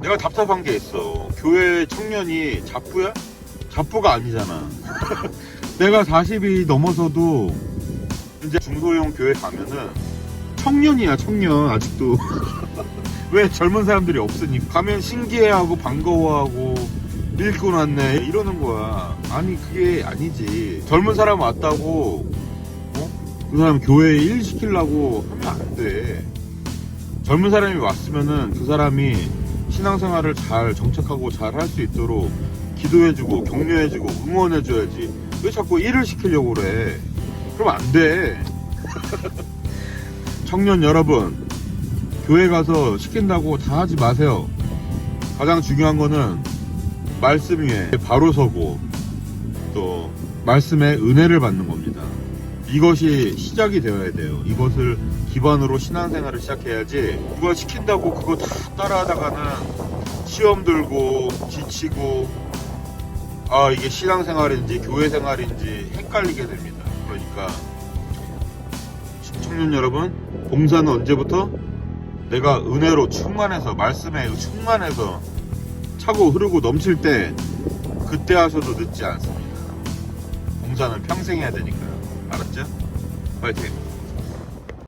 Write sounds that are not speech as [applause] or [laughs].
내가 답답한 게 있어. 교회 청년이 잡부야? 잡부가 아니잖아. [laughs] 내가 40이 넘어서도 이제 중소형 교회 가면은 청년이야, 청년, 아직도. [laughs] 왜 젊은 사람들이 없으니? 가면 신기해하고 반가워하고 읽고 났네 이러는 거야. 아니, 그게 아니지. 젊은 사람 왔다고, 어? 그 사람 교회에 일 시키려고 하면 안 돼. 젊은 사람이 왔으면은 그 사람이 신앙생활을 잘 정착하고 잘 할 수 있도록 기도해주고 격려해주고 응원해줘야지. 왜 자꾸 일을 시키려고 그래? 그럼 안 돼. [laughs] 청년 여러분 교회 가서 시킨다고 다 하지 마세요. 가장 중요한 거는 말씀 위에 바로 서고 또 말씀의 은혜를 받는 겁니다 이것이 시작이 되어야 돼요. 이것을 기반으로 신앙생활을 시작해야지 누가 시킨다고 그거 다 따라하다가는 시험 들고 지치고 아 이게 신앙생활인지 교회 생활인지 헷갈리게 됩니다. 그러니까 청년 여러분 봉사는 언제부터 내가 은혜로 충만해서 말씀에 충만해서 차고 흐르고 넘칠 때 그때 하셔도 늦지 않습니다. 봉사는 평생 해야 되니까요. 알았죠? 파이팅!